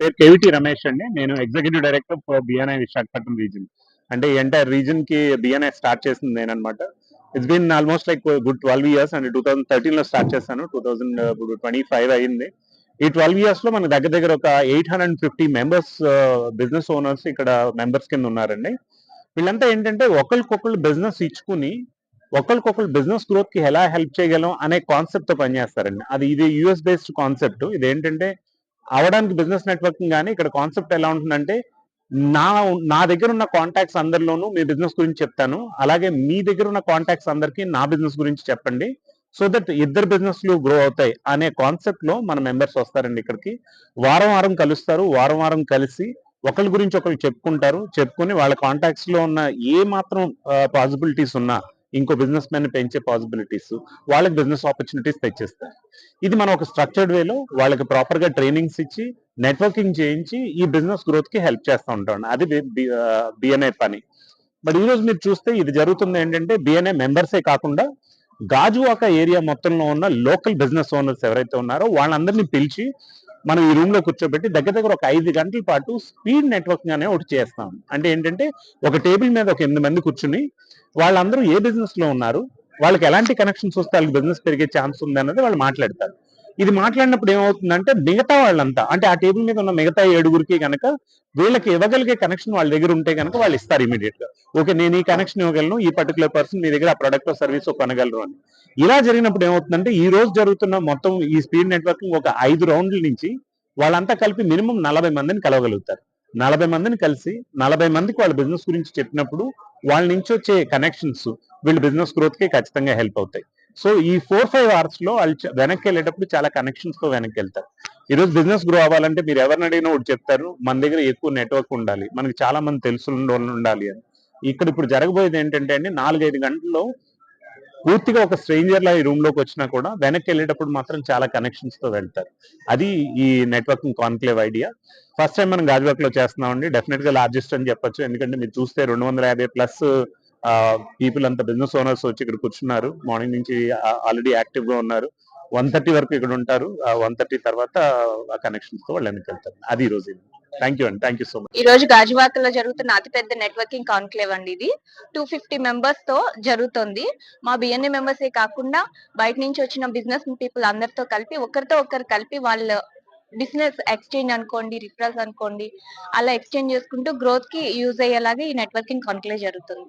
పేరు కేవిటి రమేష్ అండి. నేను executive director for BNI Visakhapatnam region అంటే ఈ ఎంటైర్ రీజన్కి బిఎన్ఐ స్టార్ట్ చేసింది నేనమాట it's been almost like good twelve years and. Two thousand థర్టీన్లో start చేశాను. టూ థౌసండ్ ఇప్పుడు ట్వంటీ ఫైవ్ అయింది. ఈ ట్వెల్వ్ ఇయర్స్లో మన దగ్గర దగ్గర ఒక eight hundred fifty members business owners ఇక్కడ మెంబర్స్ కింద ఉన్నారండి. వీళ్ళంతా ఏంటంటే ఒకరికొకరు బిజినెస్ ఇచ్చుకుని ఒకరికొకరు బిజినెస్ గ్రోత్కి ఎలా హెల్ప్ చేయగలం అనే కాన్సెప్ట్తో పనిచేస్తారండి. అది ఇది యుఎస్ బేస్డ్ కాన్సెప్ట్ ఇది ఏంటంటే అవడానికి బిజినెస్ నెట్వర్కింగ్ కానీ ఇక్కడ కాన్సెప్ట్ ఎలా ఉంటుందంటే నా నా దగ్గర ఉన్న కాంటాక్ట్స్ అందరిలోనూ మీ బిజినెస్ గురించి చెప్తాను. అలాగే మీ దగ్గర ఉన్న కాంటాక్ట్స్ అందరికీ నా బిజినెస్ గురించి చెప్పండి. సో దట్ ఇద్దరు బిజినెస్లు గ్రో అవుతాయి అనే కాన్సెప్ట్లో మన మెంబర్స్ వస్తారండి ఇక్కడికి. వారం వారం కలుస్తారు వారం వారం కలిసి ఒకరి గురించి ఒకరు చెప్పుకుంటారు చెప్పుకుని వాళ్ళ కాంటాక్ట్స్లో ఉన్న ఏ మాత్రం పాసిబిలిటీస్ ఉన్నా ఇంకో బిజినెస్ మ్యాన్ పెంచే పాసిబిలిటీస్ వాళ్ళకి బిజినెస్ ఆపర్చునిటీస్ తెచ్చేస్తాయి. ఇది మనం ఒక స్ట్రక్చర్డ్ వేలో వాళ్ళకి ప్రాపర్గా ట్రైనింగ్స్ ఇచ్చి నెట్వర్కింగ్ చేయించి ఈ బిజినెస్ గ్రోత్కి హెల్ప్ చేస్తూ ఉంటాం. అది బిఎన్ఏ పని. బట్ ఈ రోజు మీరు చూస్తే ఇది జరుగుతుంది ఏంటంటే బిఎన్ఏ మెంబర్సే కాకుండా గాజువాక ఏరియా మొత్తంలో ఉన్న లోకల్ బిజినెస్ ఓనర్స్ ఎవరైతే ఉన్నారో వాళ్ళందరినీ పిలిచి మనం ఈ రూమ్లో కూర్చోబెట్టి దగ్గర దగ్గర ఒక ఐదు గంటల పాటు స్పీడ్ నెట్వర్కింగ్ అనే ఒకటి చేస్తాం. అంటే ఏంటంటే ఒక టేబుల్ మీద ఒక ఎనిమిది మంది కూర్చుని వాళ్ళందరూ ఏ బిజినెస్లో ఉన్నారు? వాళ్ళకి ఎలాంటి కనెక్షన్స్ వస్తే వాళ్ళకి బిజినెస్ పెరిగే ఛాన్స్ ఉంది అన్నది వాళ్ళు మాట్లాడతారు. ఇది మాట్లాడినప్పుడు ఏమవుతుందంటే మిగతా వాళ్ళంతా అంటే ఆ టేబుల్ మీద ఉన్న మిగతా ఏడుగురికి కనుక వీళ్ళకి ఇవ్వగలిగే కనెక్షన్ వాళ్ళ దగ్గర ఉంటే కనుక వాళ్ళు ఇస్తారు ఇమీడియట్గా. ఓకే నేను ఈ కనెక్షన్ ఇవ్వగలను ఈ పర్టికులర్ పర్సన్ మీ దగ్గర ఆ ప్రొడక్ట్ సర్వీస్ కొనగలరు అని. ఇలా జరిగినప్పుడు ఏమవుతుందంటే ఈ రోజు జరుగుతున్న మొత్తం ఈ స్పీడ్ నెట్వర్కింగ్ ఒక ఐదు రౌండ్ల నుంచి వాళ్ళంతా కలిపి మినిమం నలభై మందిని కలవగలుగుతారు. నలభై మందిని కలిసి నలభై మందికి వాళ్ళ బిజినెస్ గురించి చెప్పినప్పుడు వాళ్ళ నుంచి వచ్చే కనెక్షన్స్ వీళ్ళ బిజినెస్ గ్రోత్కి ఖచ్చితంగా హెల్ప్ అవుతాయి. సో ఈ ఫోర్ ఫైవ్ అవర్స్లో వాళ్ళు వెనక్కి వెళ్ళేటప్పుడు చాలా కనెక్షన్స్తో వెనక్కి వెళ్తారు. ఈరోజు బిజినెస్ గ్రో అవ్వాలంటే మీరు ఎవరిని అడిగినా ఒకటి చెప్తారు మన దగ్గర ఎక్కువ నెట్వర్క్ ఉండాలి మనకి చాలా మంది తెలుసు ఉండాలి అని. ఇక్కడ ఇప్పుడు జరగబోయేది ఏంటంటే అండి నాలుగైదు గంటల్లో పూర్తిగా ఒక స్ట్రేంజర్ లా ఈ రూమ్లోకి వచ్చినా కూడా వెనక్కి వెళ్ళేటప్పుడు మాత్రం చాలా కనెక్షన్స్తో వెళ్తారు. అది ఈ networking conclave idea first time మనం గాజువాక్లో చేస్తున్నామండి. డెఫినెట్గా లార్జెస్ట్ అని చెప్పొచ్చు. ఎందుకంటే మీరు చూస్తే రెండు వందల యాభై ప్లస్ పీపుల్ అంతా బిజినెస్ ఓనర్స్ వచ్చి ఇక్కడ కూర్చున్నారు. మార్నింగ్ నుంచి ఆల్రెడీ యాక్టివ్గా ఉన్నారు. వన్ థర్టీ వరకు ఇక్కడ ఉంటారు. వన్ థర్టీ తర్వాత ఆ కనెక్షన్స్తో వాళ్ళు వెనక్కి వెళ్తారు. అది ఈ రోజు. థ్యాంక్ యూ అండి థ్యాంక్ యూ సో మచ్ ఈ రోజు గాజువాకలో జరుగుతున్న అతిపెద్ద నెట్వర్కింగ్ కాన్క్లేవ్ అండి ఇది. టూ ఫిఫ్టీ మెంబర్స్తో జరుగుతుంది. మా బిఎన్ఏ మెంబర్స్ ఏ కాకుండా బయట నుంచి వచ్చిన బిజినెస్ పీపుల్ అందరితో కలిపి ఒకరితో ఒకరు కలిపి వాళ్ళ బిజినెస్ ఎక్స్చేంజ్ అనుకోండి రిఫరల్స్ అనుకోండి అలా ఎక్స్చేంజ్ చేసుకుంటూ గ్రోత్కి యూజ్ అయ్యేలాగా ఈ నెట్వర్కింగ్ కాన్క్లేవ్ జరుగుతుంది.